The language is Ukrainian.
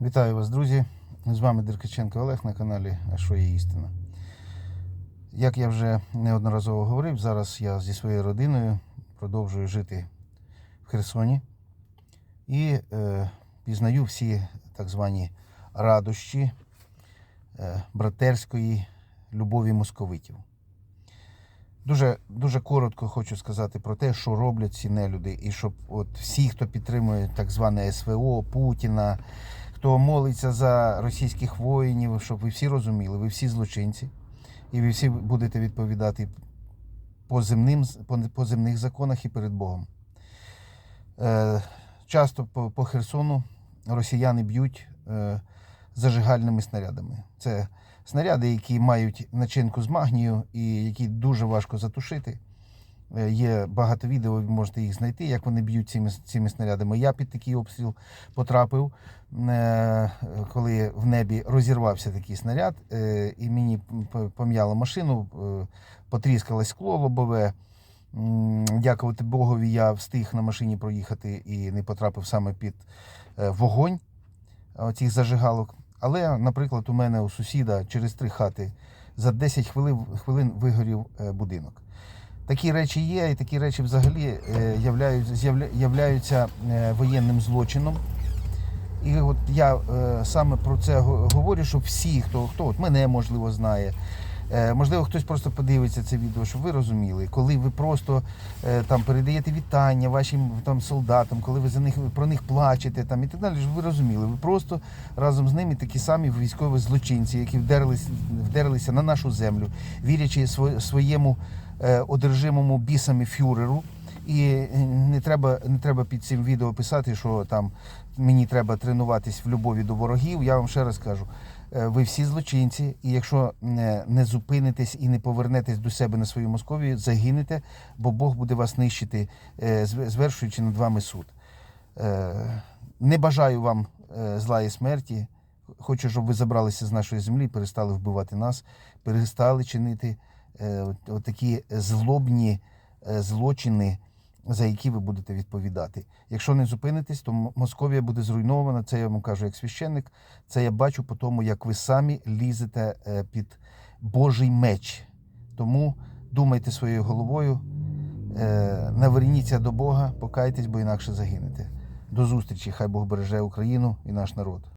Вітаю вас, друзі! З вами Деркаченко Олег на каналі А що є істина. Як я вже неодноразово говорив, зараз я зі своєю родиною продовжую жити в Херсоні і е, пізнаю всі так звані радощі е, братерської любові московитів. Дуже, дуже коротко хочу сказати про те, що роблять ці нелюди, і щоб от всі, хто підтримує так зване СВО, Путіна, хто молиться за російських воїнів, щоб ви всі розуміли, ви всі злочинці, і ви всі будете відповідати по, земним, по, земних законах і перед Богом. Е, часто по, по Херсону росіяни б'ють е, зажигальними снарядами. Це снаряди, які мають начинку з магнію і які дуже важко затушити. Е, Є багато відео, ви можете їх знайти, як вони б'ють цими, цими снарядами. Я під такий обстріл потрапив, е, коли в небі розірвався такий снаряд, е, і мені пом'яло машину, потріскалось скло лобове. Дякувати Богові, я встиг на машині проїхати і не потрапив саме під вогонь цих зажигалок. Але, наприклад, у мене у сусіда через три хати за 10 хвилин, хвилин вигорів будинок. Такі речі є, і такі речі взагалі е, являються, е, воєнним злочином. І от я е, саме про це говорю, щоб всі, хто, хто от мене можливо знає, можливо, хтось просто подивиться це відео, щоб ви розуміли, коли ви просто там передаєте вітання вашим там солдатам, коли ви за них про них плачете там і так далі, щоб ви розуміли, ви просто разом з ними такі самі військові злочинці, які вдерлись, вдерлися на нашу землю, вірячи своєму одержимому бісами фюреру. І е, не треба, не треба під цим відео писати, що там мені треба тренуватись в любові до ворогів. Я вам ще раз кажу, е, ви всі злочинці, і якщо не, зупинитесь і не повернетесь до себе на свою Московію, загинете, бо Бог буде вас нищити, е, звершуючи над вами суд. Е, Не бажаю вам е, зла і смерті. Хочу, щоб ви забралися з нашої землі, перестали вбивати нас, перестали чинити е, такі злобні е, злочини, за які ви будете відповідати. Якщо не зупинитесь, то Московія буде зруйнована. Це я вам кажу як священник. Це я бачу по тому, як ви самі лізете е, під Божий меч. Тому думайте своєю головою, е, наверніться до Бога, покайтесь, бо інакше загинете. До зустрічі! Хай Бог береже Україну і наш народ.